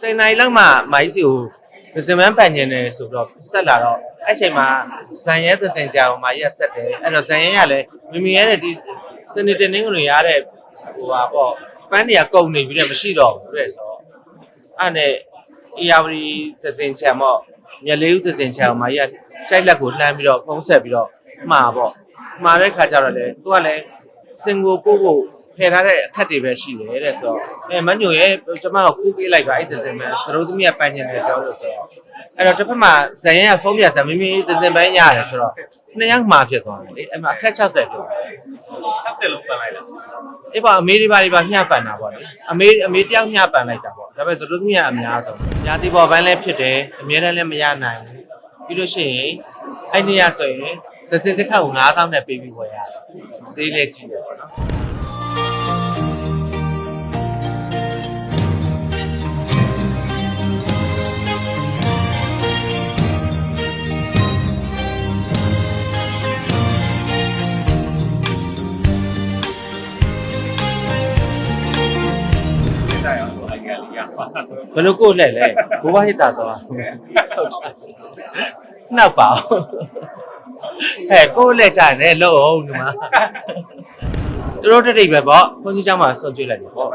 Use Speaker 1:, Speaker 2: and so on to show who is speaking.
Speaker 1: စိန်နိုင်လောက်မှမိုင်းစီကိုဒဇင်မန်းပန်ကျင်တယ်ဆိုတော့ဆက်လာတော့အဲ့ချိန်မှာဇန်ရဲသစင်ကြာကိုမိုင်းရက်ဆက်တယ်အဲ့တော့ဇန်ရဲကလည်းမမီရဲတဲ့ဒီစနေတင်နေကိုရတဲ့ဟိုဟာပေါ့ပန်းတွေကကုန်နေပြီတဲ့မရှိတော့ဘူးတဲ့ဆိုတော့အဲ့နဲ့အေယာဝတီသစင်ချံပေါ့မြက်လေးဦးသစင်ချံကိုမိုင်းရက်ကြိုက်လက်ကိုလှမ်းပြီးတော့ဖုံးဆက်ပြီးတော့မှာပေါ့မှာတဲ့ခါကျတော့လေသူကလည်းစင်ကိုပို့ဖို့ ဖယ်ထားတဲ့အခက်တွေပဲရှိတယ်တဲ့ဆိုတော့အဲမညိုရဲ့ကျွန်မကခူးပေးလိုက်ပါအဲ့သစင်မန်းသူတို့သမီးကပန်းကျင်တယ်ပြောလို့ဆိုတော့အဲ့တော့တစ်ဖက်မှာဇန်ရဲကဖုန်းပြဆန်မင်းမင်းသစင်ပန်းရတယ်ဆိုတော့နှစ်ယောက်မှာဖြစ်သွားတယ်လေအဲ့မှာအခက်60ဖြစ်သွားတယ်
Speaker 2: 60လုံးပန်လိုက်တာ
Speaker 1: အေးပါအမေတွေပါတွေပါမျှပန်တာပေါ့လေအမေအမေတယောက်မျှပန်လိုက်တာပေါ့ဒါပေမဲ့သူတို့သမီးကအများဆုံးညာတိပေါ်ပန်းလည်းဖြစ်တယ်အများတန်းလည်းမရနိုင်ဘူးပြီးလို့ရှိရင်အဲ့နေရဆိုရင်သစင်တစ်ခါကို9000နဲ့ပေးပြီးဝယ်ရတယ်ဈေးလည်းကြီးတယ်ပေါ့နော် ဘယ်လိုကိုလှဲ့လဲဘိုးဘဟိတာတော့နောက်ပါဟဲ့ကိုလှဲ့ကြတယ်လို့ဟုတ်ဒီမှာသူတို့တတိပဲပေါ့ခွန်ကြီးเจ้าမှာဆွန်ကျွေးလိုက်ပြီပေါ့